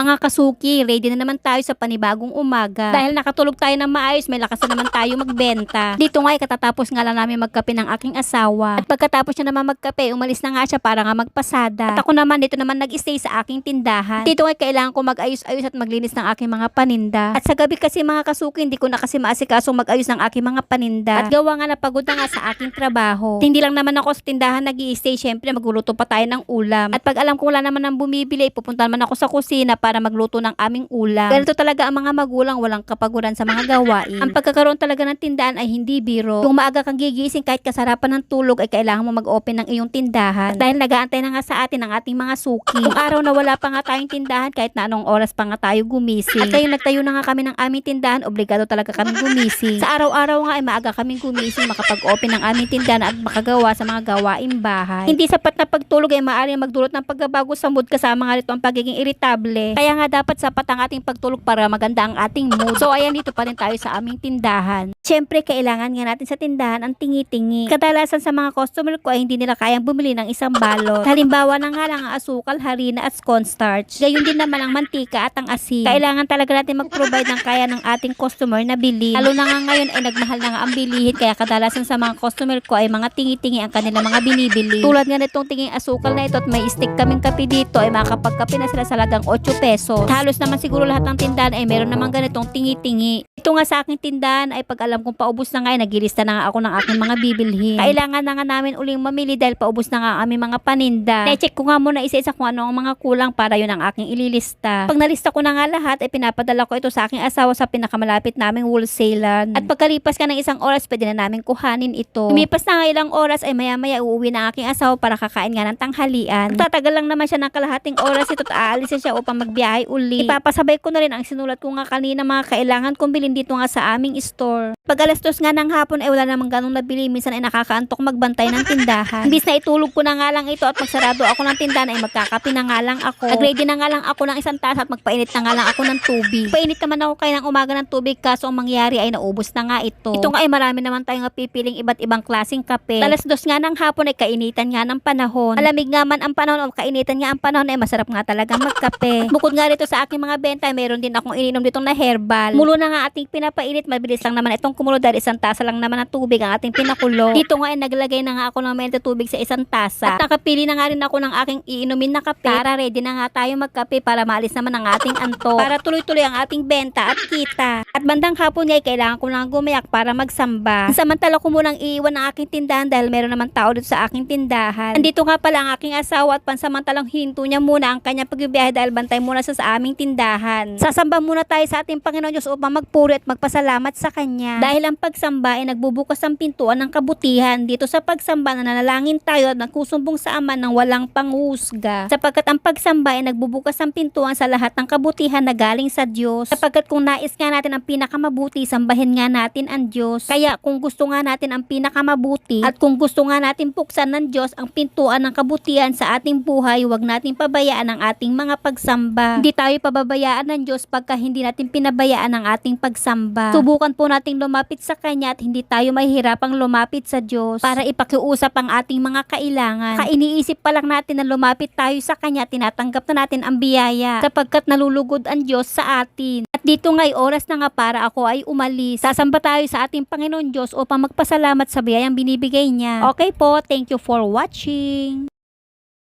mga kasuki, ready na naman tayo sa panibagong umaga. Dahil nakatulog tayo ng maayos, may lakas na naman tayo magbenta. Dito nga ay katatapos nga lang namin magkape ng aking asawa. At pagkatapos niya naman magkape, umalis na nga siya para nga magpasada. At ako naman dito naman nag-stay sa aking tindahan. Dito nga kailangan ko mag-ayos-ayos at maglinis ng aking mga paninda. At sa gabi kasi mga kasuki, hindi ko na kasi maasikasong mag-ayos ng aking mga paninda. At gawa nga na pagod na nga sa aking trabaho. Hindi lang naman ako sa tindahan nag stay syempre magluluto pa tayo ng ulam. At pag alam ko wala naman ng bumibili, pupunta naman ako sa kusina para magluto ng aming ulam. Ganito talaga ang mga magulang, walang kapaguran sa mga gawain. ang pagkakaroon talaga ng tindahan ay hindi biro. Kung maaga kang gigising kahit kasarapan ng tulog ay kailangan mo mag-open ng iyong tindahan. At dahil nag-aantay na nga sa atin ang ating mga suki. Kung araw na wala pa nga tayong tindahan kahit na anong oras pa nga tayo gumising. At ngayon nagtayo na nga kami ng aming tindahan, obligado talaga kami gumising. Sa araw-araw nga ay maaga kaming gumising, makapag-open ng aming tindahan at makagawa sa mga gawaing bahay. Hindi sapat na pagtulog ay maaari magdulot ng pagbabago sa mood kasama nga rito ang pagiging irritable. Kaya nga dapat sapat ang ating pagtulog para maganda ang ating mood. So ayan dito pa rin tayo sa aming tindahan. Siyempre, kailangan nga natin sa tindahan ang tingi-tingi. Kadalasan sa mga customer ko ay hindi nila kayang bumili ng isang balot. Halimbawa na nga lang ang asukal, harina at cornstarch. Gayon din naman ang mantika at ang asin. Kailangan talaga natin mag-provide ng kaya ng ating customer na bilhin. Lalo na nga ngayon ay nagmahal na nga ang bilihin kaya kadalasan sa mga customer ko ay mga tingi-tingi ang kanilang mga binibili. Tulad nga nitong tinging asukal na ito at may stick kaming kape dito ay makakapagkape na sila sa lagang 8 pesos. At halos naman siguro lahat ng tindahan ay meron naman ganitong tingi-tingi. Ito nga sa aking tindahan ay pag alam kong paubos na nga ay nagilista na nga ako ng aking mga bibilhin. Kailangan na nga namin uling mamili dahil paubos na nga aming mga paninda. Na-check ko nga muna isa-isa kung ano ang mga kulang para yun ang aking ililista. Pag nalista ko na nga lahat ay pinapadala ko ito sa aking asawa sa pinakamalapit naming wholesaler. At pagkalipas ka ng isang oras pwede na namin kuhanin ito. Lumipas na nga ilang oras ay maya-maya uuwi na aking asawa para kakain nga ng tanghalian. Tatagal lang naman siya ng kalahating oras ito at aalis na siya upang magbiyahe uli. Ipapasabay ko na rin ang sinulat ko nga kanina mga kailangan kong bilhin dito nga sa aming store. Pag alas dos nga ng hapon ay wala namang ganong nabili. Minsan ay nakakaantok magbantay ng tindahan. Imbis na itulog ko na nga lang ito at magsarado ako ng tindahan ay magkakapi na nga lang ako. Nag-ready na nga lang ako ng isang taas at magpainit na nga lang ako ng tubig. Painit naman ako kaya ng umaga ng tubig kaso ang mangyari ay naubos na nga ito. Ito nga ay marami naman tayong pipiling iba't ibang klaseng kape. Alas dos nga ng hapon ay kainitan nga ng panahon. Malamig nga man ang panahon o kainitan nga ang panahon ay masarap nga talaga magkape. Bukod nga rito sa aking mga benta, ay mayroon din akong ininom ditong na herbal. Mulo na nga ating pinapainit, mabilis lang naman itong kumulo dahil isang tasa lang naman ng tubig ang ating pinakulo. Dito nga ay naglagay na nga ako ng mente tubig sa isang tasa. At nakapili na nga rin ako ng aking iinumin na kape. Para ready na nga tayo magkape para maalis naman ang ating anto. Para tuloy-tuloy ang ating benta at kita. At bandang hapon nga ay kailangan ko lang gumayak para magsamba. Samantala ko munang iiwan ang aking tindahan dahil meron naman tao dito sa aking tindahan. Andito nga pala ang aking asawa at pansamantalang hinto niya muna ang kanyang pagbibiyahe dahil bantay muna sa sa aming tindahan. Sasamba muna tayo sa ating Panginoon Diyos upang magpuri at magpasalamat sa Kanya. Dahil ang pagsamba ay nagbubukas ang pintuan ng kabutihan. Dito sa pagsamba na nanalangin tayo at nagkusumbong sa Ama ng walang panghusga. Sapagkat ang pagsamba ay nagbubukas ang pintuan sa lahat ng kabutihan na galing sa Diyos. Sapagkat kung nais nga natin ang pinakamabuti, sambahin nga natin ang Diyos. Kaya kung gusto nga natin ang pinakamabuti at kung gusto nga natin buksan ng Diyos ang pintuan ng kabutihan sa ating buhay, huwag natin pabayaan ang ating mga pagsamba. Hindi tayo pababayaan ng Diyos pagka hindi natin pinabayaan ang ating pagsamba. Subukan po nating lumapit sa Kanya at hindi tayo mahihirapang lumapit sa Diyos para ipakiusap ang ating mga kailangan. Kainiisip pa lang natin na lumapit tayo sa Kanya, tinatanggap na natin ang biyaya sapagkat nalulugod ang Diyos sa atin. At dito nga'y oras na nga para ako ay umalis. Sasamba tayo sa ating Panginoon Diyos upang magpasalamat sa biyayang binibigay niya. Okay po, thank you for watching.